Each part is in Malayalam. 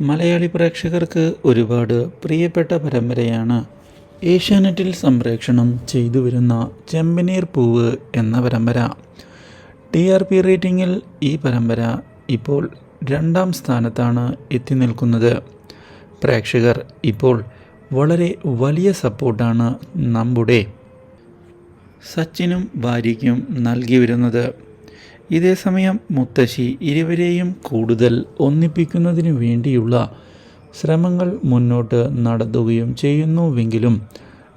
മലയാളി പ്രേക്ഷകർക്ക് ഒരുപാട് പ്രിയപ്പെട്ട പരമ്പരയാണ് ഏഷ്യാനെറ്റിൽ സംപ്രേക്ഷണം ചെയ്തു വരുന്ന ചെമ്പനീർ പൂവ് എന്ന പരമ്പര. ടി ആർ പി റേറ്റിംഗിൽ ഈ പരമ്പര ഇപ്പോൾ രണ്ടാം സ്ഥാനത്താണ് എത്തി നിൽക്കുന്നത്. പ്രേക്ഷകർ ഇപ്പോൾ വളരെ വലിയ സപ്പോർട്ടാണ് നമ്മുടെ സച്ചിനും ഭാര്യയ്ക്കും നൽകി വരുന്നത്. ഇതേസമയം മുത്തശ്ശി ഇരുവരെയും കൂടുതൽ ഒന്നിപ്പിക്കുന്നതിനു വേണ്ടിയുള്ള ശ്രമങ്ങൾ മുന്നോട്ട് നടത്തുകയും ചെയ്യുന്നുവെങ്കിലും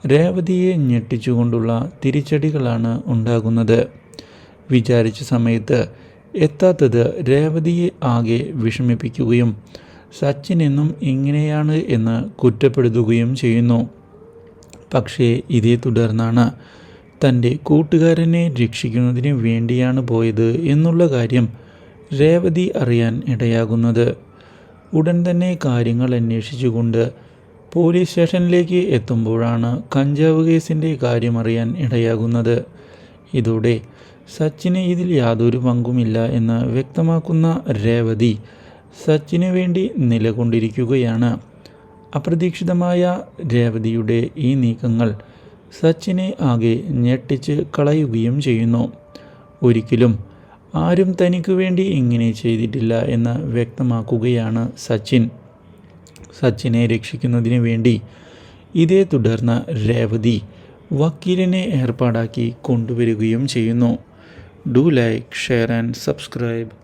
രേവതിയെ ഞെട്ടിച്ചുകൊണ്ടുള്ള തിരിച്ചടികളാണ് ഉണ്ടാകുന്നത്. വിചാരിച്ച സമയത്ത് എത്താത്തത് രേവതിയെ ആകെ വിഷമിപ്പിക്കുകയും സച്ചിൻ എന്നും ഇങ്ങനെയാണ് എന്ന് കുറ്റപ്പെടുത്തുകയും ചെയ്യുന്നു. പക്ഷേ ഇതേ തുടർന്നാണ് തന്റെ കൂട്ടുകാരനെ രക്ഷിക്കുന്നതിന് വേണ്ടിയാണ് പോയത് എന്നുള്ള കാര്യം രേവതി അറിയാൻ ഇടയാകുന്നത്. ഉടൻ തന്നെ കാര്യങ്ങൾ അന്വേഷിച്ചുകൊണ്ട് പോലീസ് സ്റ്റേഷനിലേക്ക് എത്തുമ്പോഴാണ് കഞ്ചാവ് കേസിന്റെ കാര്യം അറിയാൻ ഇടയാകുന്നത്. ഇതോടെ സച്ചിന് ഇതിൽ യാതൊരു പങ്കുമില്ല എന്ന് വ്യക്തമാക്കുന്ന രേവതി സച്ചിന് വേണ്ടി നിലകൊണ്ടിരിക്കുകയാണ്. അപ്രതീക്ഷിതമായ രേവതിയുടെ ഈ നീക്കങ്ങൾ സച്ചിനെ ആകെ ഞെട്ടിച്ച് കളയുകയും ചെയ്യുന്നു. ഒരിക്കലും ആരും തനിക്ക് വേണ്ടി ഇങ്ങനെ ചെയ്തിട്ടില്ല എന്ന് വ്യക്തമാക്കുകയാണ് സച്ചിൻ. സച്ചിനെ രക്ഷിക്കുന്നതിന് വേണ്ടി ഇതേ തുടർന്ന് രേവതി വക്കീലിനെ ഏർപ്പാടാക്കി കൊണ്ടുവരികയും ചെയ്യുന്നു. Do like share and subscribe.